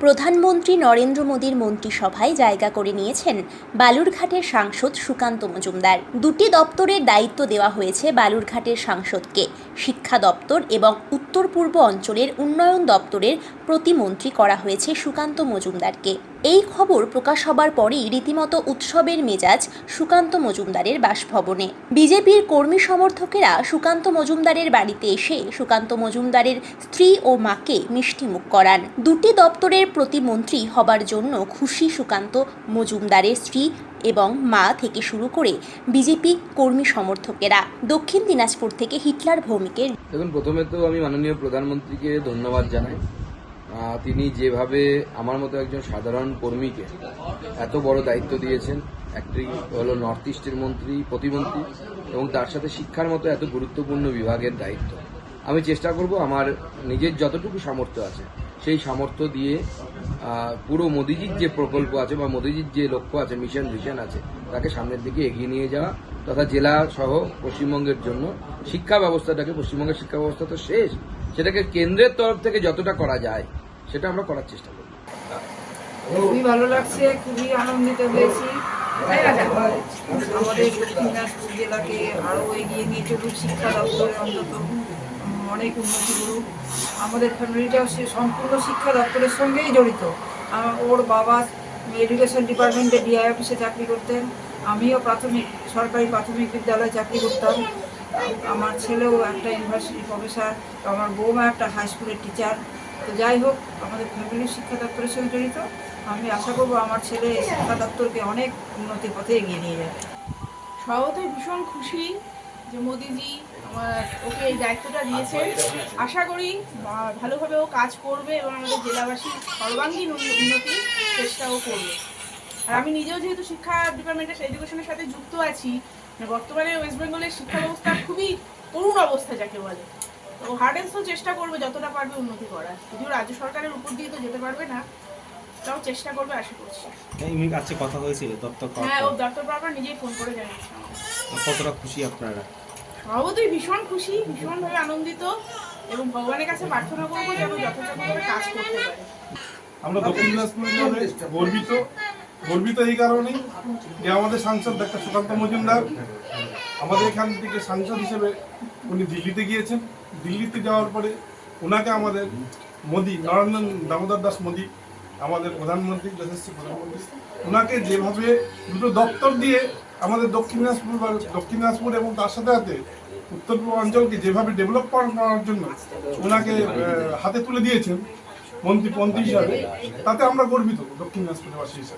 প্রধানমন্ত্রী নরেন্দ্র মোদীর মন্ত্রিসভায় জায়গা করে নিয়েছেন বালুরঘাটের সাংসদ সুকান্ত মজুমদার। দুটি দপ্তরের দায়িত্ব দেওয়া হয়েছে বালুরঘাটের সাংসদকে। শিক্ষা দপ্তর এবং উত্তর পূর্ব অঞ্চলের উন্নয়ন দপ্তরের প্রতিমন্ত্রী করা হয়েছে সুকান্ত মজুমদারকে। এই খবর প্রকাশ হবার পরেই রীতিমতো উৎসবের মেজাজ সুকান্ত মজুমদারের বাসভবনে। বিজেপির কর্মী সমর্থকেরা সুকান্ত মজুমদারের বাড়িতে এসে সুকান্ত মজুমদারের স্ত্রী ও মাকে মিষ্টিমুখ করান। দুটি দপ্তরের প্রতিমন্ত্রী হবার জন্য খুশি সুকান্ত মজুমদারের স্ত্রী এবং মা থেকে শুরু করে বিজেপি কর্মী সমর্থকেরা। দক্ষিণ দিনাজপুর থেকে হিটলার ভৌমিকের দেখুন, প্রথমে তো আমি মাননীয় প্রধানমন্ত্রীকে ধন্যবাদ জানাই। তিনি যেভাবে আমার মতো একজন সাধারণ কর্মীকে এত বড় দায়িত্ব দিয়েছেন, একটি হলো নর্থ ইস্টের মন্ত্রী, প্রতিমন্ত্রী, এবং তার সাথে শিক্ষার মতো এত গুরুত্বপূর্ণ বিভাগের দায়িত্ব। আমি চেষ্টা করব আমার নিজের যতটুকু সামর্থ্য আছে, সেই সামর্থ্য দিয়ে পুরো মোদিজির যে প্রকল্প আছে বা মোদিজির যে লক্ষ্য আছে মিশন ভিশন আছে, তাকে সামনের দিকে এগিয়ে নিয়ে যাওয়া তথা জেলা সহ পশ্চিমবঙ্গের জন্য শিক্ষা ব্যবস্থাটাকে, পশ্চিমবঙ্গের শিক্ষা ব্যবস্থা তো শেষ সেটাকে কেন্দ্রের তরফ থেকে যতটা করা যায়, সেটা আমরা করার চেষ্টা করব। খুবই ভালো লাগছে, খুবই আনন্দিত হয়েছি। আমাদের দক্ষিণ দিনাজপুর জেলাকে আরও এগিয়ে নিয়ে চলুক, শিক্ষা দপ্তরে অন্তত অনেক উন্নতি করুক। আমাদের ফ্যামিলিটাও সে সম্পূর্ণ শিক্ষা দপ্তরের সঙ্গেই জড়িত। ওর বাবা এডুকেশন ডিপার্টমেন্টে ডিআই অফিসে চাকরি করতেন। আমিও প্রাথমিক, সরকারি প্রাথমিক বিদ্যালয়ে চাকরি করতাম। আমার ছেলেও একটা ইউনিভার্সিটি প্রফেসর আমার বৌমা একটা হাই স্কুলের টিচার তো যাই হোক, আমাদের ফ্যামিলি শিক্ষা দপ্তরের সঙ্গে জড়িত আমি আশা করব আমার ছেলে শিক্ষা দপ্তরকে অনেক উন্নতির পথে এগিয়ে নিয়ে যাবে। স্বভাবতই ভীষণ খুশি যে মোদিজি আমার ওকে এই দায়িত্বটা দিয়েছেন। আশা করি ভালোভাবে ও কাজ করবে এবং আমাদের জেলাবাসীর সর্বাঙ্গীন উন্ন- উন্নতি চেষ্টাও করবে। আর আমি নিজেও যেহেতু শিক্ষা ডিপার্টমেন্টের এডুকেশনের সাথে যুক্ত আছি বর্তমানে ওয়েস্ট বেঙ্গলের শিক্ষা ব্যবস্থা খুবই করুণ অবস্থা যাকে বলে। তো হার্ড তো চেষ্টা করবে যতটা পারবে উন্নতি করার। যদিও রাজ্য সরকারের উপর দিয়ে তো যেতে পারবে না তাও চেষ্টা করবে আশা করছি। এমনি আজকে কথা হয়েছিল দপ্তর হ্যাঁ ও দপ্তর নিজেই ফোন করে জানিয়েছে কতটা খুশি আপনারা? স্বভাবতই ভীষণ খুশি ভীষণভাবে আনন্দিত এবং ভগবানের কাছে প্রার্থনা করব যেন যথাযথভাবে কাজ করতে পারে। আমরা দক্ষিণ দিনাজপুরের জন্য গর্বিত। গর্বিত এই কারণেই যে আমাদের সাংসদ ডাক্তার সুকান্ত মজুমদার, আমাদের এখান থেকে সাংসদ হিসেবে উনি দিল্লিতে গিয়েছেন। দিল্লিতে যাওয়ার পরে ওনাকে আমাদের মোদি, নরেন্দ্র দামোদর দাস মোদি, আমাদের প্রধানমন্ত্রী যশস্বী প্রধানমন্ত্রী ওনাকে যেভাবে দুটো দপ্তর দিয়ে আমাদের দক্ষিণ দিনাজপুর বা দক্ষিণ দিনাজপুর এবং তার সাথে সাথে উত্তর পূর্ব অঞ্চলকে যেভাবে ডেভেলপ করার জন্য ওনাকে হাতে তুলে দিয়েছেন মন্ত্রী মন্ত্রী হিসাবে, তাতে আমরা গর্বিত দক্ষিণ দিনাজপুরবাসী হিসাবে।